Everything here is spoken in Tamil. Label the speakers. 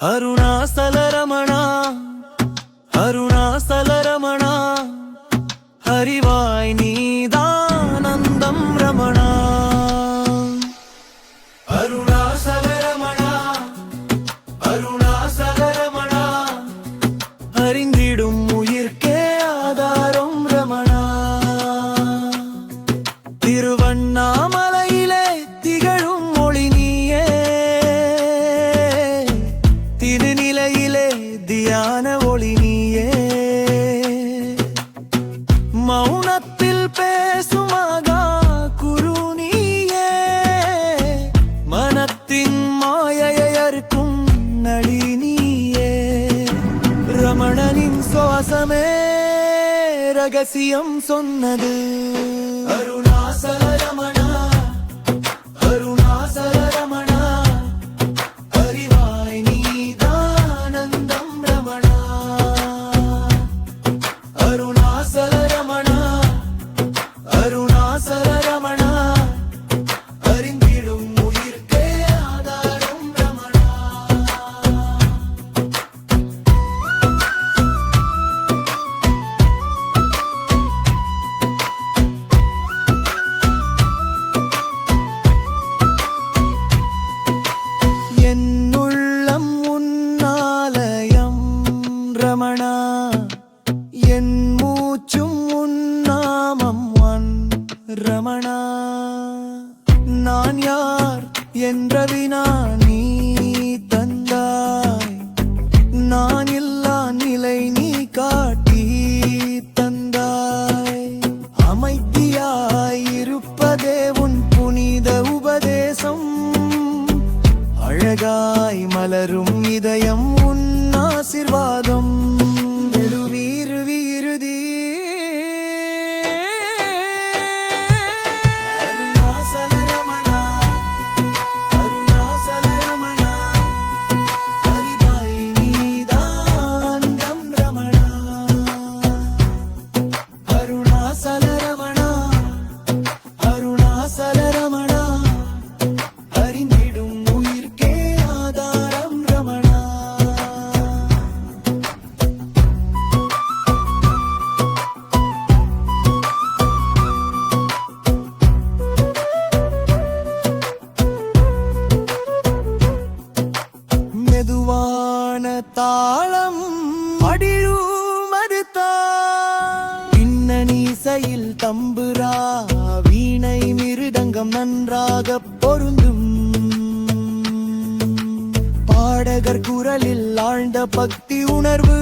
Speaker 1: அருணாசல ரமணா அருணாசல ரமணா நீ தியான ஒளி நீயே. மௌனத்தில் பேசுமாகா குரு நீயே. மனத்தின் மாயையை அறுக்கும் நளி நீயே. ரமணனின் சுவாசமே ரகசியம் சொன்னது. அருணாசல ரமணா அறிந்திடும் உயிர்க்கே ஆதாரம் ரமணா. உன்னாலயம் ரமணா. என் ரமணா நான் யார் என்ற வினா நீ தந்தாய். நான் இல்லா நிலை நீ காட்டி தந்தாய். அமைதியாய் இருப்பதே உன் புனித உபதேசம். அழகாய் மலரும் இதயம் மெதுவான தாளம் அடிழுமறுத்தா பின்னணிசையில் தம்புரா வீணை மிருதங்கம் நன்றாக பொருந்தும். பாடகர் குரலில் ஆழ்ந்த பக்தி உணர்வு.